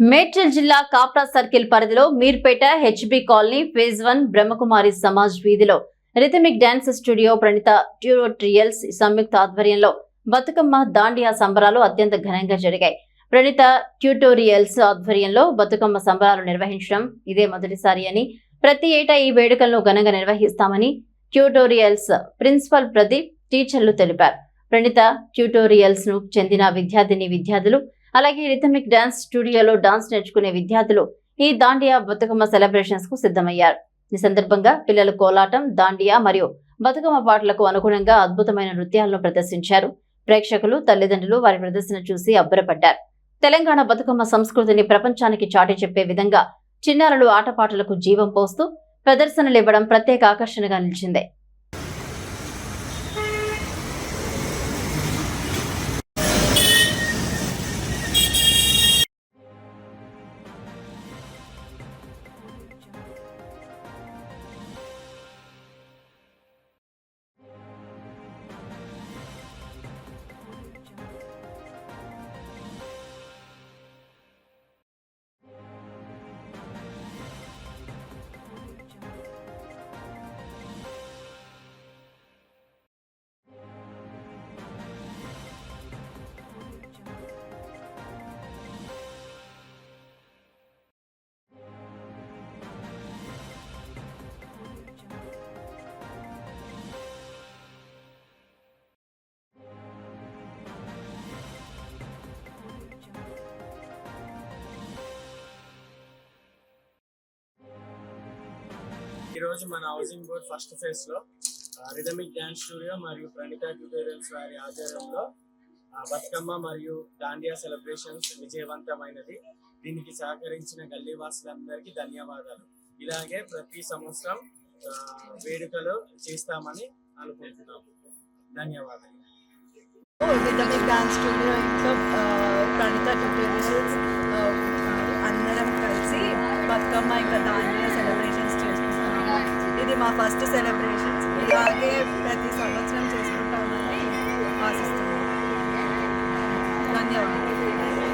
మేడ్చల్ జిల్లా కాప్రా సర్కిల్ పరిధిలో Meerpet HB colony phase one Brahmakumari Samaj వీధిలో rhythmic dance studio Pranitha tutorials సంయుక్త ఆధ్వర్యంలో బతుకమ్మ దాండియా సంబరాలు అత్యంత ఘనంగా జరిగాయి. ప్రణిత ట్యూటోరియల్స్ ఆధ్వర్యంలో బతుకమ్మ సంబరాలు నిర్వహించడం ఇదే మొదటిసారి అని ప్రతి ఏటా ఈ వేడుకలను ఘనంగా నిర్వహిస్తామని ట్యూటోరియల్స్ ప్రిన్సిపల్ ప్రదీప్ టీచర్లు తెలిపారు. ప్రణిత ట్యూటోరియల్స్ను చెందిన విద్యార్థిని విద్యార్థులు అలాగే రిథమిక్ డాన్స్ స్టూడియోలో డాన్స్ నేర్చుకునే విద్యార్థులు ఈ దాండియా బతుకమ్మ సెలబ్రేషన్స్కు సిద్ధమయ్యారు. ఈ సందర్భంగా పిల్లలు కోలాటం దాండియా మరియు బతుకమ్మ పాటలకు అనుగుణంగా అద్భుతమైన నృత్యాలను ప్రదర్శించారు. ప్రేక్షకులు తల్లిదండ్రులు వారి ప్రదర్శన చూసి అబ్బురపడ్డారు. తెలంగాణ బతుకమ్మ సంస్కృతిని ప్రపంచానికి చాటి చెప్పే విధంగా చిన్నారులు ఆటపాటలకు జీవం పోస్తూ ప్రదర్శనలు ఇవ్వడం ప్రత్యేక ఆకర్షణగా నిలిచింది. ఈ రోజు మన హౌసింగ్ బోర్డ్ ఫస్ట్ ఫేజ్లో రిథమిక్ డాన్స్ స్టూడియో మరియు ప్రణిత ట్యూటోరియల్స్ వారి ఆధ్వర్యంలో బతుకమ్మ మరియు దాండియా సెలబ్రేషన్స్ విజయవంతమైనది. దీనికి సహకరించిన గల్లీవాసులందరికీ ధన్యవాదాలు. ఇలాగే ప్రతి సంవత్సరం వేడుకలు చేస్తామని అనుకుంటున్నాము. ధన్యవాదాలు. రిథమిక్ డాన్స్ స్టూడియో ఇంకా ప్రణిత ట్యూటోరియల్స్ అందరం కలిసి బతుకమ్మ ఇంకా దాండియా ఇది మా ఫస్ట్ సెలబ్రేషన్స్ ఇలాగే ప్రతి సంవత్సరం చేసుకుంటామని ఆశిస్తున్నాము ధన్యవాదాలు.